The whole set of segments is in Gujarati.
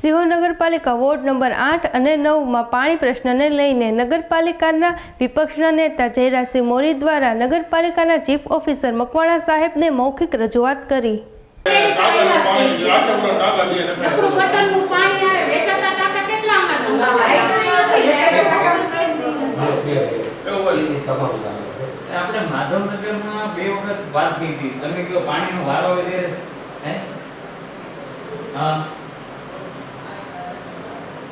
સિહોર નગરપાલિકા વોર્ડ નંબર આઠ અને નવમાં પાણી પ્રશ્નને લઈને નગરપાલિકાના વિપક્ષના નેતા જયરાજસિંહ મોરી દ્વારા નગરપાલિકાના ચીફ ઓફિસર મકવાણા સાહેબને મૌખિક રજૂઆત કરી. આપણે માધવનગરમાં બે વખત વાત કરી તમે કહો પાણીનો વારો ત્યારે હે? હા.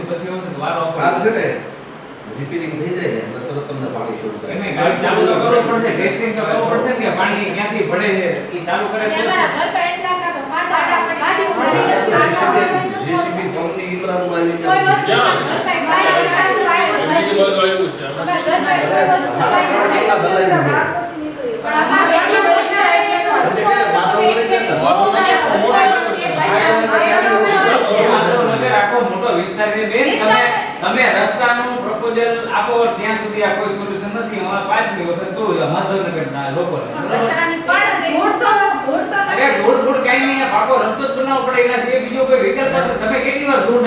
પછી આવશે તો વારો કાલ આવશે. છે ને રિપેરિંગ થઈ જાય ને એટલે તમને પાણી શરૂ એમે ચાલુ તો કરવું પડશે ટેસ્ટિંગ તો કરવું પડશે ને કે પાણી ક્યાંથી ભળે છે? એ ચાલુ કરે તો અમારા ઘર પર એટલા ટા તો ફાટા ફાટી જ નથી. જેસીબી કંપની ઇમરાનમાં આવી કોઈ. વસ્તુ? ઘર કાચું આવ્યું જ બીજી. બાજુ આવ્યું છે. અમારા ઘર પર કોઈ વસ્તુ? પણ બધું તમે રસ્તાનું પ્રપોઝલ આપો ત્યાં સુધી આ કોઈ સોલ્યુશન નથી. અમારા વખત જોયું છે માધવનગરના લોકોને બરોબર? અરે ધૂળ ધૂળ કઈ નહીં. પાકો રસ્તો જ બનાવવો પડે એના સિવાય બીજો કોઈ વિકલ્પ નથી તમે કેટલી વાર ધૂળ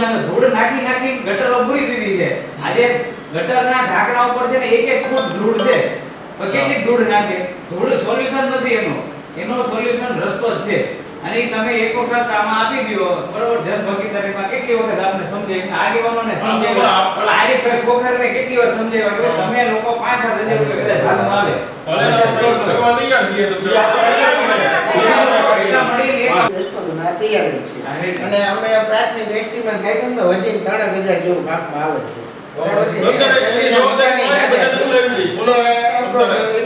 નાખી ગટરો પૂરી દીધી છે. આજે ગટરના ઢાંકણા ઉપર છે ને એક એક ફૂટ ધૂળ છે. પણ કેટલી ધૂળ નાખે? ધૂળ સોલ્યુશન નથી એનો. એનો સોલ્યુશન રસ્તો જ છે. અને તમે એક વખત આમાં આપી દો બરોબર? જન ભાગીદારીમાં કેટલી વખત આપણે સમજાવી આગેવાનોને સમજાવ્યા આ- ઓલા આરીફભાઈ ખોખરને કેટલી વાર સમજાવ્યા કે તમે લોકો પાંચ હાથ હજાર રૂપિયા કદાચ હાથમાં આવે. ભલે નો. ભગવાન નહીં યાદ તો તૈયાર છે. અને અમે પ્રાથમિક એસ્ટિમેટ કાઢ્યું તો વધીને ત્રણ હજાર જેવું ભાગમાં આવે છે.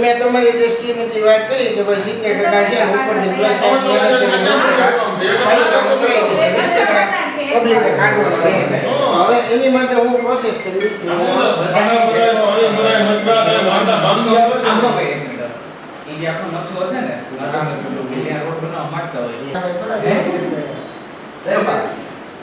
મેં તમારી જે સ્કીમ હતી વાત કરી કે ભાઈ સિત્તેર ટકા છે ઉપરથી પ્લસ દસ ટકા પબ્લિકે કાઢવાનું રહે હવે એની માટે હું પ્રોસેસ કરીશ કે આમાં ઘણા બધા હવે બધા મસલા થાય, વાંધા નકશો ભાંગવા આમનો ભાઈ એક મિનિટ. ઈ જે આપણો નકશો હશે ને અહીંયા રોડ બનાવવા માંગતા હોય હવે થોડા દિવસ છે. સાહેબ,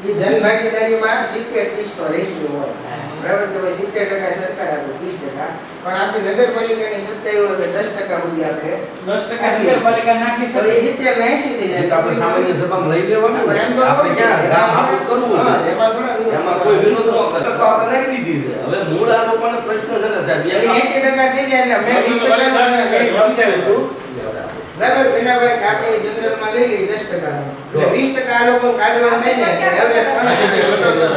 એ જનભાગીદારીમાં સિત્તેર ત્રીસ નો રેશિયો હોય બરાબર કે ભાઈ સિત્તેર ટકા સરકાર આપે ત્રીસ ટકા પણ આપણી નગરપાલિકાની સત્તા એવી હોય કે દસ ટકા સુધી આપણે દસ ટકા નગરપાલિકા નાખી તો એ શકે સિત્તેર ને એંશી થઈ એ તો જાય આપણે સામાન્ય સભામાં લઈ લેવાનું આપણે એમ તો ને. આપણે ક્યાં ગામ આપણું કરવું હા, છે એમાં થોડા વિરોધ એમાં કોઈ વિરોધ ન કરે તો આપણે નાખી દીધી છે હવે મૂળ આ લોકોને પ્રશ્ન છે ને સાહેબ એ એમાં- એંશી ટકા થઈ જાય એટલે મેં વીસ ટકા સમજાવ્યું હતું બરાબર વિનાભાઈ ભાઈ આપણે જનરલમાં લઈ લઈએ દસ ટકાનું. એટલે વીસ ટકા આ લોકો કાઢવા થાય જાય. હવે ત્રણ હજાર